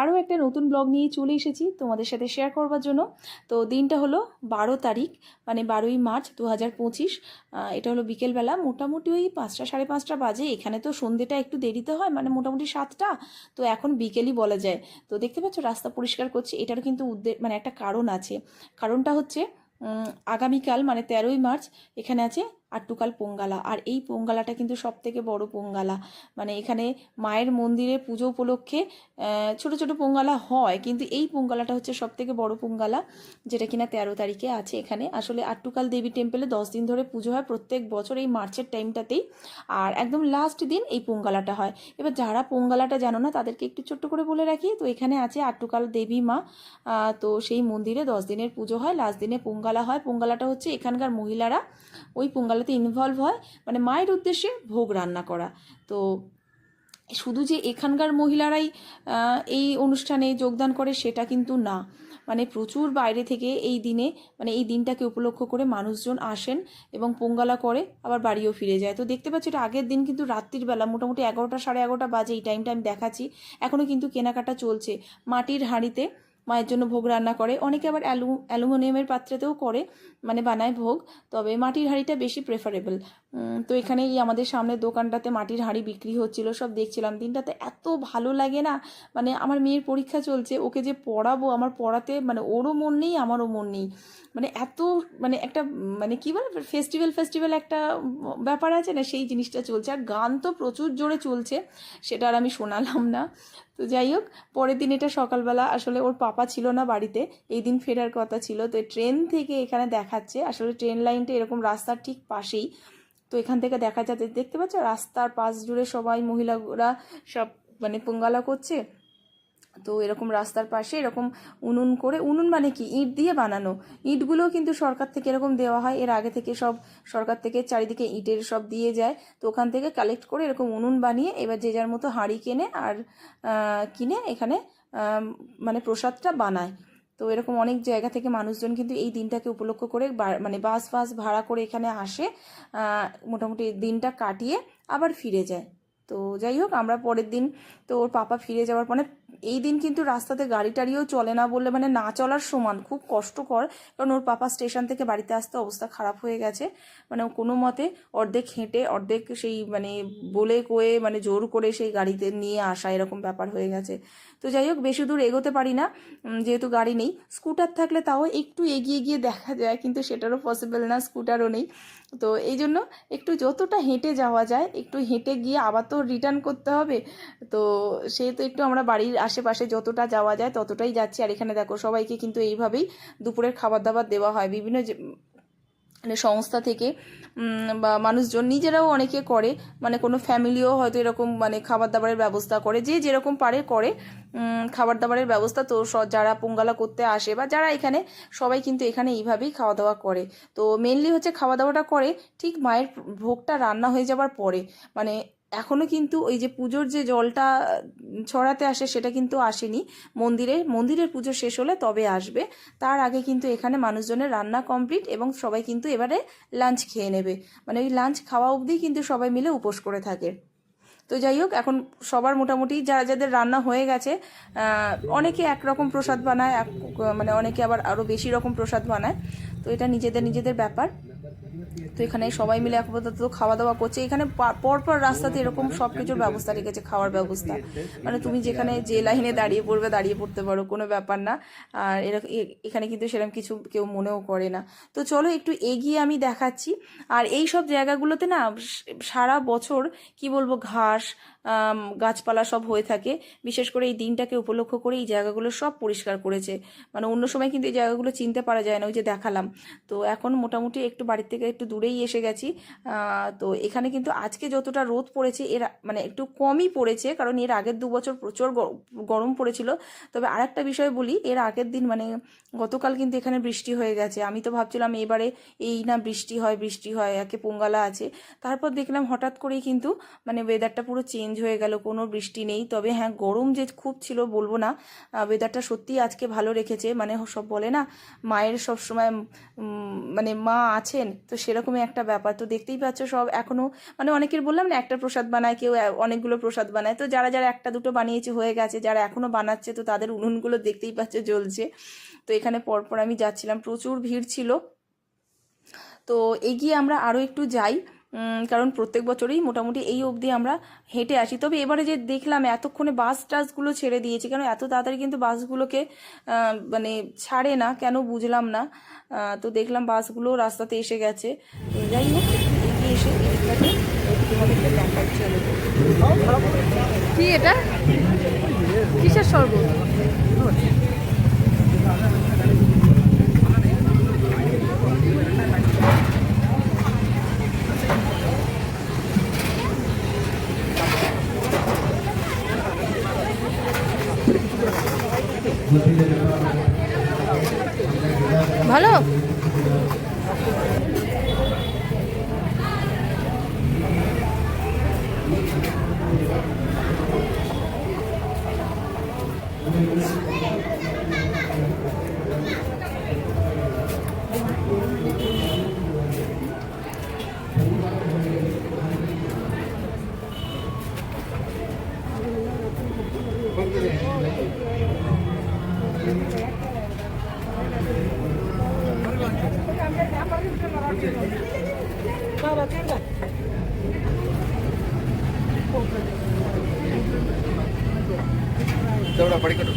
আরও একটা নতুন ব্লগ নিয়ে চলে এসেছি তোমাদের সাথে শেয়ার করবার জন্য। তো দিনটা হলো বারো তারিখ মানে বারোই মার্চ দু হাজার পঁচিশ এটা হলো বিকেলবেলা। মোটামুটি ওই পাঁচটা, সাড়ে পাঁচটা বাজে। এখানে তো সন্ধ্যেটা একটু দেরিতে হয় মানে মোটামুটি সাতটা। তো এখন বিকেলই বলা যায়। তো দেখতে পাচ্ছ, রাস্তা পরিষ্কার করছে। এটারও কিন্তু উদ্দে মানে একটা কারণ আছে। কারণটা হচ্ছে আগামীকাল মানে তেরোই মার্চ, এখানে আছে আট্টুকাল পোঙ্গালা। আর এই পোঙ্গালাটা কিন্তু সব থেকে বড় পোঙ্গালা। মানে এখানে মায়ের মন্দিরে পুজো উপলক্ষে ছোট ছোট পোঙ্গালা হয়, কিন্তু এই পোঙ্গালাটা হচ্ছে সব থেকে বড় পোঙ্গালা, যেটা কিনা তেরো তারিখে আছে এখানে। আসলে আট্টুকাল দেবী টেম্পলে দশ দিন ধরে পুজো হয় প্রত্যেক বছর এই মার্চের টাইমটাতেই। আর একদম লাস্ট দিন এই পোঙ্গালাটা হয়। এবার যারা পোঙ্গালাটা জানো না, তাদেরকে একটু ছোট্ট করে বলে রাখি, তো এখানে আছে আট্টুকাল দেবী মা। তো সেই মন্দিরে দশ দিনের পুজো হয় লাস্ট দিনে পোঙ্গালা হয়। পোঙ্গালাটা হচ্ছে এখানকার মহিলারা, ওই পোঙ্গালাতে ইনভলভ হয় মানে মায়ের উদ্দেশ্যে ভোগ রান্না করা। তো শুধু যে এখানকার মহিলারাই এই অনুষ্ঠানে যোগদান করে সেটা কিন্তু না। মানে প্রচুর বাইরে থেকে এই দিনে মানে এই দিনটাকে উপলক্ষ করে মানুষজন আসেন এবং পোঙ্গালা করে আবার বাড়িও ফিরে যায়। তো দেখতে পাচ্ছি এটা আগের দিন কিন্তু রাত্রির বেলা, মোটামুটি এগারোটা, সাড়ে এগারোটা বাজে এই টাইমটা আমি দেখাচ্ছি। এখনও কিন্তু কেনাকাটা চলছে। মাটির হাঁড়িতে মায়ের জন্য ভোগ রান্না করে। অনেকে আবার অ্যালু, অ্যালুমিনিয়ামের পাত্রেতেও করে মানে বানায় ভোগ। তবে মাটির হাঁড়িটা বেশি প্রেফারেবল তো এখানে এই আমাদের সামনের দোকানটাতে মাটির হাঁড়ি বিক্রি হচ্ছিল, সব দেখছিলাম। দিনটাতে এত ভালো লাগে না মানে আমার মেয়ের পরীক্ষা চলছে, ওকে যে পড়াবো, আমার পড়াতে মানে ওরও মন নেই, আমারও মন নেই। মানে এত মানে একটা মানে কি বলে ফেস্টিভ্যাল ফেস্টিভ্যাল একটা ব্যাপার আছে না, সেই জিনিসটা চলছে। আর গান তো প্রচুর জোরে চলছে, সেটা আর আমি শোনালাম না। তো যাই হোক, পরের দিন এটা সকালবেলা আসলে ওর ছিল না বাড়িতে, এই দিন ফেরার কথা ছিল। তো ট্রেন থেকে এখানে দেখাচ্ছে, আসলে ট্রেন লাইনটা এরকম রাস্তার ঠিক পাশেই। তো এখান থেকে দেখা যাচ্ছে, দেখতে পাচ্ছ? রাস্তার পাশ জুড়ে সবাই মহিলারা সব মানে পোঙ্গালা করছে। তো এরকম রাস্তার পাশে এরকম উনুন করে, উনুন মানে কি? ইট দিয়ে বানানো। ইটগুলোও কিন্তু সরকার থেকে এরকম দেওয়া হয়। এর আগে থেকে সব সরকার থেকে চারিদিকে ইটের সব দিয়ে যায়। তো ওখান থেকে কালেক্ট করে এরকম উনুন বানিয়ে, এবার যে যার মতো হাঁড়ি কেনে আর কিনে এখানে মানে প্রসাদটা বানায়। তো এরকম অনেক জায়গা থেকে মানুষজন কিন্তু এই দিনটাকে উপলক্ষ করে মানে বাস ফাস ভাড়া করে এখানে আসে মোটামুটি দিনটা কাটিয়ে আবার ফিরে যায়। তো যাই হোক, আমরা পরের দিন তো ওর পাপা ফিরে যাওয়ার পরে এই দিন কিন্তু রাস্তাতে গাড়ি টাড়িও চলে না বললে মানে না চলার সমান। খুব কষ্টকর, কারণ ওর পাপা স্টেশন থেকে বাড়িতে আসতে অবস্থা খারাপ হয়ে গেছে। মানে কোনো মতে অর্ধেক হেঁটে, অর্ধেক সেই মানে বলে কয়ে মানে জোর করে সেই গাড়িতে নিয়ে আসা এরকম ব্যাপার হয়ে গেছে। তো যাই হোক, বেশি দূর এগোতে পারি না। যেহেতু গাড়ি নেই, স্কুটার থাকলে তাও একটু এগিয়ে গিয়ে দেখা যায়, কিন্তু সেটারও পসিবল না, স্কুটারও নেই। তো এই জন্য একটু যতটা হেঁটে যাওয়া যায়, একটু হেঁটে গিয়ে আবার তো রিটার্ন করতে হবে। তো সেহেতু একটু আমরা বাড়ির আশেপাশে যতটা যাওয়া যায় ততটাই যাচ্ছি। আর এখানে দেখো সবাইকে কিন্তু এইভাবেই দুপুরের খাবার দাবার দেওয়া হয়। বিভিন্ন মানে সংস্থা থেকে বা মানুষজন নিজেরাও অনেকে করে। মানে কোনো ফ্যামিলিও হয়তো এরকম মানে খাবার দাবারের ব্যবস্থা করে। যে যেরকম পারে করে খাবার দাবারের ব্যবস্থা। তো যারা পোঙ্গালা করতে আসে বা যারা এখানে, সবাই কিন্তু এখানে এইভাবেই খাওয়া দাওয়া করে। তো মেনলি হচ্ছে খাওয়া দাওয়াটা করে। ঠিক মায়ের ভোগটা রান্না হয়ে যাবার পরে। মানে এখনও কিন্তু ওই যে পুজোর যে জলটা ছড়াতে আসে সেটা কিন্তু আসেনি। মন্দিরে, মন্দিরের পুজো শেষ হলে তবে আসবে। তার আগে কিন্তু এখানে মানুষজনের রান্না কমপ্লিট এবং সবাই কিন্তু এবারে লাঞ্চ খেয়ে নেবে। মানে ওই লাঞ্চ খাওয়া অবধি কিন্তু সবাই মিলে উপোস করে থাকে। তো যাই হোক, এখন সবার মোটামুটি যারা যাদের রান্না হয়ে গেছে অনেকে একরকম প্রসাদ বানায় মানে অনেকে আবার আরও বেশি রকম প্রসাদ বানায়। তো এটা নিজেদের নিজেদের ব্যাপার। তো এখানে সবাই মিলে আপাতত খাওয়া দাওয়া করছে। এখানে পরপর রাস্তাতে এরকম সব কিছুর ব্যবস্থা রেখেছে, খাওয়ার ব্যবস্থা। মানে তুমি যেখানে যে লাইনে দাঁড়িয়ে পড়বে দাঁড়িয়ে পড়তে পারো, কোনো ব্যাপার না। আর এরকম এখানে কিন্তু সেরকম কিছু কেউ মনেও করে না। তো চলো একটু এগিয়ে আমি দেখাচ্ছি। আর এই সব জায়গাগুলোতে না সারা বছর কি বলব ঘাস গাছপালা সব হয়ে থাকে। বিশেষ করে এই দিনটাকে উপলক্ষ করে এই জায়গাগুলো সব পরিষ্কার করেছে। মানে অন্য সময় কিন্তু এই জায়গাগুলো চিনতে পারা যায় না, ওই যে দেখালাম। তো এখন মোটামুটি একটু বাড়ির থেকে একটু দূরেই এসে গেছি। তো এখানে কিন্তু আজকে যতটা রোদ পড়েছে, এর মানে একটু কমই পড়েছে, কারণ এর আগের দু বছর প্রচুর গরম পড়েছিল। তবে আরেকটা বিষয় বলি, এর আগের দিন মানে গতকাল কিন্তু এখানে বৃষ্টি হয়ে গেছে। আমি তো ভাবছিলাম এবারে এই না বৃষ্টি হয় বৃষ্টি হয়, একে পোঙ্গালা আছে। তারপর দেখলাম হঠাৎ করেই কিন্তু মানে ওয়েদারটা পুরো চেঞ্জ হয়ে গেল, কোনো বৃষ্টি নেই। তবে হ্যাঁ গরম যে খুব ছিল বলব না ওয়েদারটা সত্যিই আজকে ভালো রেখেছে। মানে সব বলে না, মায়ের সব সময় মানে মা আছেন, তো সেরকমই একটা ব্যাপার। তো দেখতেই পাচ্ছ সব এখনও মানে অনেকের বললাম না, একটা প্রসাদ বানায়, কেউ অনেকগুলো প্রসাদ বানায়। তো যারা যারা একটা, দুটো বানিয়েছে, হয়ে গেছে, যারা এখনও বানাচ্ছে, তো তাদের উনুনগুলো দেখতেই পাচ্ছ জ্বলছে। তো এখানে পরপর আমি যাচ্ছিলাম, প্রচুর ভিড় ছিল। তো এগিয়ে আমরা আরও একটু যাই। কারণ প্রত্যেক বছরেই মোটামুটি এই অবধি আমরা হেঁটে আসি। তবে এবারে যে দেখলাম, এতক্ষণে বাস টাসগুলো ছেড়ে দিয়েছে, কেন এত তাড়াতাড়ি কিন্তু বাসগুলোকে মানে ছাড়ে না, কেন বুঝলাম না। তো দেখলাম বাসগুলো রাস্তাতে এসে গেছে। যাই হোক, এগিয়ে এসে কি এটা? কিসের শরবত? ভালো?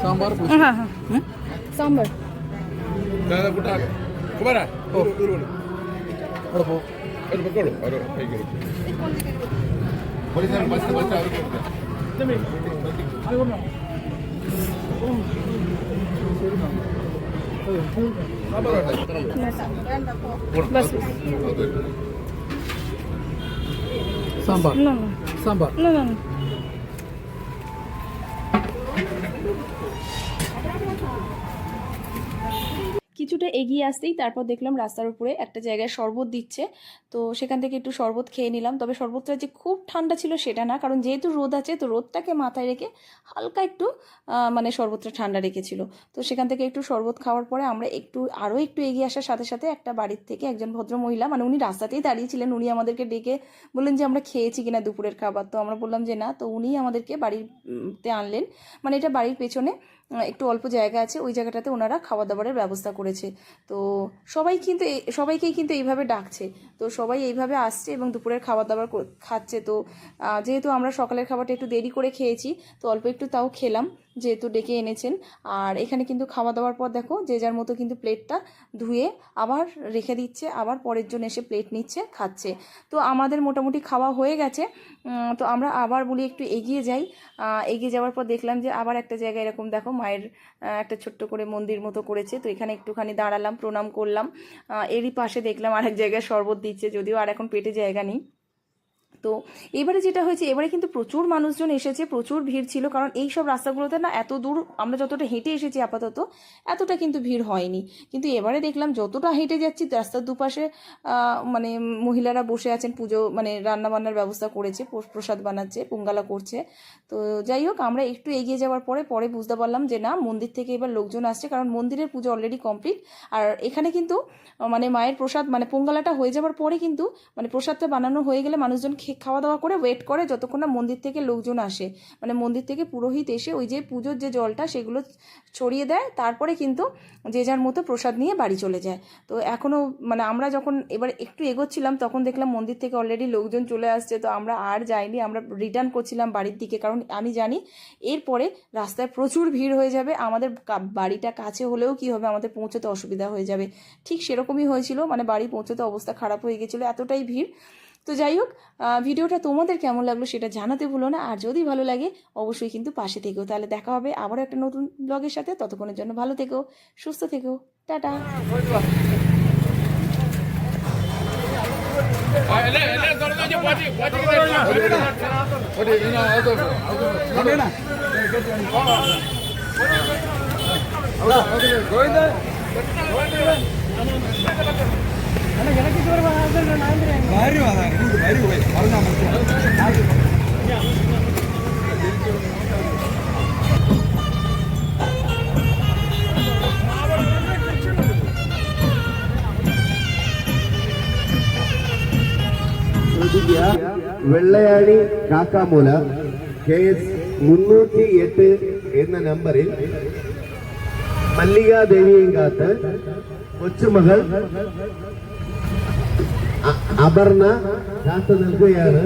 സാമ്പാർ. സാമ്പാർ കുമാരാ ഓ അവിടെ പോ അവർ പൊക്കോളൂ അവർ കൈകൊള്ളൂ പോലീസുകാർ ബസ് ബസ് അവർ കൊടുക്കാം സാമ്പാർ. സാമ്പാർ. কিছুটা এগিয়ে আসতেই তারপর দেখলাম রাস্তার উপরে একটা জায়গায় শরবত দিচ্ছে। তো সেখান থেকে একটু শরবত খেয়ে নিলাম। তবে শরবতটা যে খুব ঠান্ডা ছিল সেটা না, কারণ যেহেতু রোদ আছে তো রোদটাকে মাথায় রেখে হালকা একটু মানে শরবতটা ঠান্ডা রেখেছিল। তো সেখান থেকে একটু শরবত খাওয়ার পরে আমরা একটু, আরও একটু এগিয়ে আসার সাথে সাথে একটা বাড়ির থেকে একজন ভদ্র মহিলা মানে উনি রাস্তাতেই দাঁড়িয়েছিলেন, উনি আমাদেরকে ডেকে বললেন যে আমরা খেয়েছি কিনা দুপুরের খাবার। তো আমরা বললাম যে না, তো উনিই আমাদেরকে বাড়িতে আনলেন। মানে এটা বাড়ির পেছনে একটু অল্প জায়গা আছে, ওই জায়গাটাতে ওনারা খাওয়া দাবারের ব্যবস্থা করেছে। তো সবাই কিন্তু সবাইকেই কিন্তু এইভাবে ডাকছে। তো সবাই এইভাবে আসছে এবং দুপুরের খাবার দাবার খাচ্ছে। তো যেহেতু আমরা সকালের খাবারটা একটু দেরি করে খেয়েছি, তো অল্প একটু তাও খেলাম। যেহেতু ডেকে এনেছেন। আর এখানে কিন্তু খাওয়া দাওয়ার পর দেখো, যে যার মতো কিন্তু প্লেটটা ধুয়ে আবার রেখে দিচ্ছে, আবার পরের জন এসে প্লেট নিচ্ছে, খাচ্ছে। তো আমাদের মোটামুটি খাওয়া হয়ে গেছে। তো আমরা আবার বলি একটু এগিয়ে যাই। এগিয়ে যাওয়ার পর দেখলাম যে আবার একটা জায়গায় এরকম দেখো মায়ের একটা ছোট্ট করে মন্দির মতো করেছে। তো এখানে একটুখানি দাঁড়ালাম, প্রণাম করলাম। এরই পাশে দেখলাম আরেক জায়গায় শরবত দিচ্ছে, যদিও আর এখন পেটে জায়গা নেই। তো এবারে যেটা হয়েছে, এবারে কিন্তু প্রচুর মানুষজন এসেছে, প্রচুর ভিড় ছিল, কারণ এই সব রাস্তাগুলোতে না এত দূর আমরা যতটা হেঁটে এসেছি আপাতত, এতটা কিন্তু ভিড় হয়নি। কিন্তু এবারে দেখলাম যতটা হেঁটে যাচ্ছি, রাস্তার দুপাশে মানে মহিলারা বসে আছেন, পুজো মানে রান্না বান্নার ব্যবস্থা করেছে, প্র- প্রসাদ বানাচ্ছে, পোঙ্গালা করছে। তো যাই হোক, আমরা একটু এগিয়ে যাওয়ার পরে পরে বুঝতে পারলাম যে না, মন্দির থেকে এবার লোকজন আসছে, কারণ মন্দিরের পুজো অলরেডি কমপ্লিট আর এখানে কিন্তু মানে মায়ের প্রসাদ মানে পোঙ্গালাটা হয়ে যাওয়ার পরে কিন্তু মানে প্রসাদটা বানানো হয়ে গেলে মানুষজন খে- খাওয়া দাওয়া করে ওয়েট করে যতক্ষণ না মন্দির থেকে লোকজন আসে। মানে মন্দির থেকে পুরোহিত এসে ওই যে পুজোর যে জলটা সেগুলো ছড়িয়ে দেয়, তারপরে কিন্তু যে যার মতো প্রসাদ নিয়ে বাড়ি চলে যায়। তো এখনও মানে আমরা যখন এবার একটু এগোচ্ছিলাম, তখন দেখলাম মন্দির থেকে অলরেডি লোকজন চলে আসছে। তো আমরা আর যাইনি, আমরা রিটার্ন করছিলাম বাড়ির দিকে। কারণ আমি জানি এরপরে রাস্তায় প্রচুর ভিড় হয়ে যাবে। আমাদের বাড়িটা কাছে হলেও কি হবে? আমাদের পৌঁছতে অসুবিধা হয়ে যাবে। ঠিক সেরকমই হয়েছিল। মানে বাড়ি পৌঁছতে অবস্থা খারাপ হয়ে গেছিল। এতটাই ভিড়। তো যাই হোক ভিডিওটা তোমাদের কেমন লাগল সেটা জানাতে ভুলো না আর যদি ভালো লাগে অবশ্যই কিন্তু পাশে থেকেও তাহলে দেখা হবে আবারও একটা নতুন ব্লগের সাথে ততক্ষণের জন্য ভালো থেকো সুস্থ থেকো tata 아, Vellayadi Kakkamoola K S മുന്നൂറ്റി എട്ട് എന്ന നമ്പറിൽ മല്ലികാദേവിയും കാത്ത് കൊച്ചുമകൾ അപർണ ശാസ്ത്ര നൽകുകയാണ്.